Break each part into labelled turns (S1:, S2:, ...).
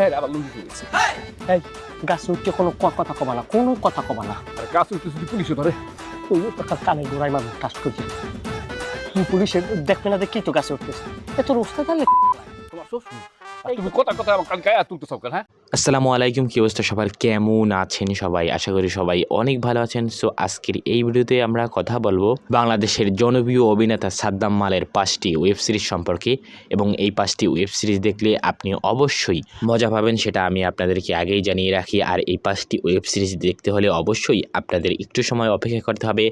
S1: হ্যাঁ আবার লুঙ্গি ফেলেছি
S2: এই গাছ উঠতে কোনো কথা কবা না কোনো কথা কবা না।
S1: আর গাছ উঠতে যদি পুলিশে ধরে?
S2: ওই তো কানে গোড়াই মারবো টাচ করছি পুলিশে দেখবে না দেখি তো গাছে উঠতেছে। এত রোস্তা তাহলে
S1: তোমার সব তুমি কথা কথা আমার কান গায়ে তুলতে সব হ্যাঁ?
S3: আসসালামু আলাইকুম, কি অবস্থা? সবার কেমন আছেন সবাই? আশা করি সবাই অনেক ভালো আছেন। সো, আজকের এই ভিডিওতে আমরা কথা বলব বাংলাদেশের জনপ্রিয় অভিনেতা সাদ্দাম মালের পাঁচটি ওয়েব সিরিজ সম্পর্কে। এবং এই পাঁচটি ওয়েব সিরিজ দেখলে আপনি অবশ্যই মজা পাবেন, সেটা আমি আপনাদেরকে আগেই জানিয়ে রাখি। আর এই পাঁচটি ওয়েব সিরিজ দেখতে হলে অবশ্যই আপনাদের একটু সময় অপেক্ষা করতে হবে।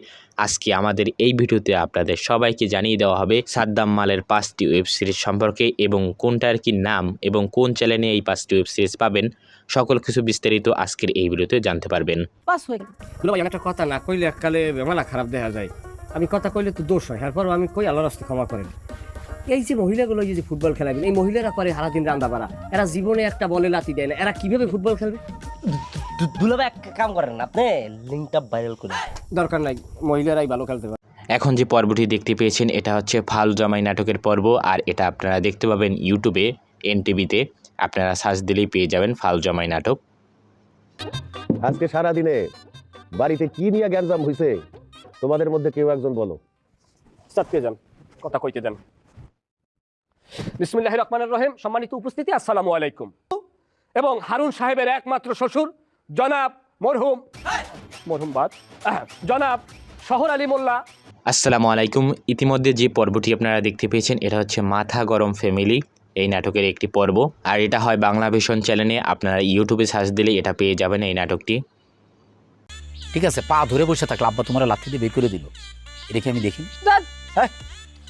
S3: আজকে আমাদের এই ভিডিওতে আপনাদের সবাইকে জানিয়ে দেওয়া হবে সাদ্দাম মালের পাঁচটি ওয়েব সিরিজ সম্পর্কে এবং কোনটার কি নাম এবং কোন চ্যানেলে এই পাঁচটি ওয়েব সিরিজ পাবেন। সকল কিছু বিস্তারিত আজকের এই ভিডিওতে জানতে পারবেন।
S2: পাস হয়ে দুলা ভাই একটা কথা না কইলে এককালে মেলা খারাপ দেখা যায়। আমি কথা কইলে তো দোষ হয় এরপর আমি কই আল্লাহ রাস্তা ক্ষমা করেন। এই যে মহিলাগুলো যে ফুটবল খেলাবেন এই মহিলারা করে সারাদিন রান্না বাড়া। এরা জীবনে একটা বলে লাতি দেয় না। এরা কীভাবে ফুটবল খেলবে?
S4: দুলাভাই এক কাম করেন না আপনি লিঙ্কটা ভাইরাল করে
S2: দরকার নাই মহিলারাই ভালো খেলতে পারে।
S3: এখন যে পর্বটি দেখতে পেয়েছেন এটা হচ্ছে ফাল জামাই নাটকের পর্ব। আর এটা আপনারা দেখতে পাবেন ইউটিউবে এনটিভিতে আপনারা সার্চ দিলেই পেয়ে যাবেন ফাল জামাই নাটক।
S5: আজকে সারা দিনে বাড়িতে কি নিয়ে গ্যারজাম হইছে? তোমাদের মধ্যে কেউ একজন বলো।
S1: চাপকে যান কথা কইতে দেন বিসমিল্লাহ রহমানের রহিম সম্মানিত উপস্থিতি আসসালামু আলাইকুম। এবং হারুন সাহেবের একমাত্র শ্বশুর জনাব মরহুম মরহুম বাদ। জনাব শহর আলী মোল্লা।
S3: আসসালামু আলাইকুম। ইতিমধ্যে যে পর্বটি আপনারা দেখতে পেয়েছেন এটা হচ্ছে মাথা গরম ফ্যামিলি এই নাটকের একটি পর্ব। আর এটা হয় বাংলা ভিশন চ্যানেলে। আপনারা ইউটিউবে সার্চ দিলে এটা পেয়ে যাবেন এই নাটকটি।
S6: ঠিক আছে পা ধরে বসে থাকলে আব্বা তোমার লাথি দিয়ে বের করে দিল। এটা কি আমি দেখি।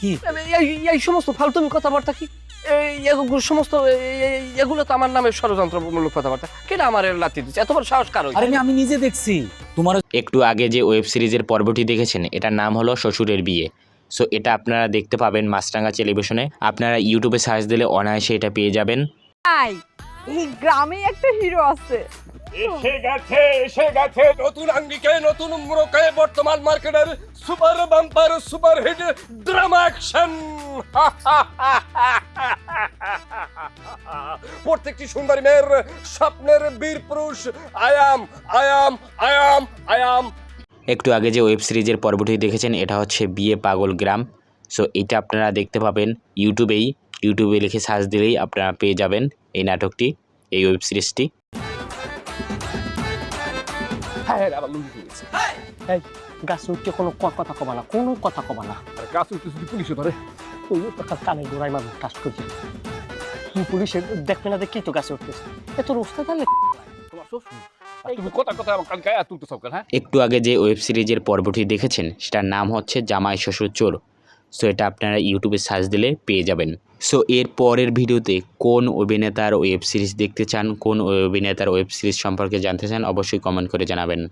S6: কি?
S2: এই এই সমস্ত ফালতুমি কথাবার্তা কি? এই সমস্ত এগুলো তো আমার নামে ষড়যন্ত্রমূলক কথাবার্তা। কেন আমার লাতি দিচ্ছে? এত বড় সাহস কারও
S6: আরে আমি- আমি নিজে দেখছি। তোমার
S3: একটু আগে যে ওয়েব সিরিজের পর্বটি দেখেছেন এটার নাম হলো শ্বশুরের বিয়ে। সো এটা আপনারা দেখতে পাবেন মাছরাঙ্গা টেলিভিশনে আপনারা ইউটিউবে সার্চ দিলে অনায়াসে এটা পেয়ে যাবেন।
S7: নাই এই গ্রামে একটা হিরো আছে।
S1: এসে গেছে এসে গেছে নতুন আঙ্গিকে নতুন মুরকে বর্তমান মার্কেটের super bumper super hit drama action প্রত্যেকটি সুন্দরী মেয়ের স্বপ্নের বীর পুরুষ। আয়াম আয়াম আয়াম আয়াম
S3: একটু আগে যে ওয়েব সিরিজের পর্বটি দেখেছেন এটা হচ্ছে বিয়ে পাগল গ্রাম। সো এটা আপনারা দেখতে পাবেন ইউটিউবেই। ইউটিউবে লিখে সার্চ দিলেই আপনারা পেয়ে যাবেন এই নাটকটি এই ওয়েব সিরিজটি।
S1: হ্যাঁ হ্যাঁ
S2: গাছ। উঠতে কোনো কথা কবা না কোনো কথা কবা না।
S1: আর গাছ উঠতে যদি পুলিশে ধরে।
S2: ওই তো কানে গোড়াই মারবো টাচ করছি পুলিশে দেখবে না দেখি তো গাছে উঠতেছে। এত রোস্তা তাহলে
S1: তোমার শ্বশুর? হ্যাঁ?
S3: একটু আগে যে ওয়েব সিরিজের পর্বটি দেখেছেন, সেটার নাম হচ্ছে জামাই শ্বশুর চোর। সো এটা আপনারা ইউটিউবে সার্চ দিলে পেয়ে যাবেন। সো এর পরের ভিডিওতে কোন অভিনেতার ওয়েব সিরিজ দেখতে চান, কোন অভিনেতার ওয়েব সিরিজ সম্পর্কে জানতে চান, অবশ্যই কমেন্ট করে জানাবেন।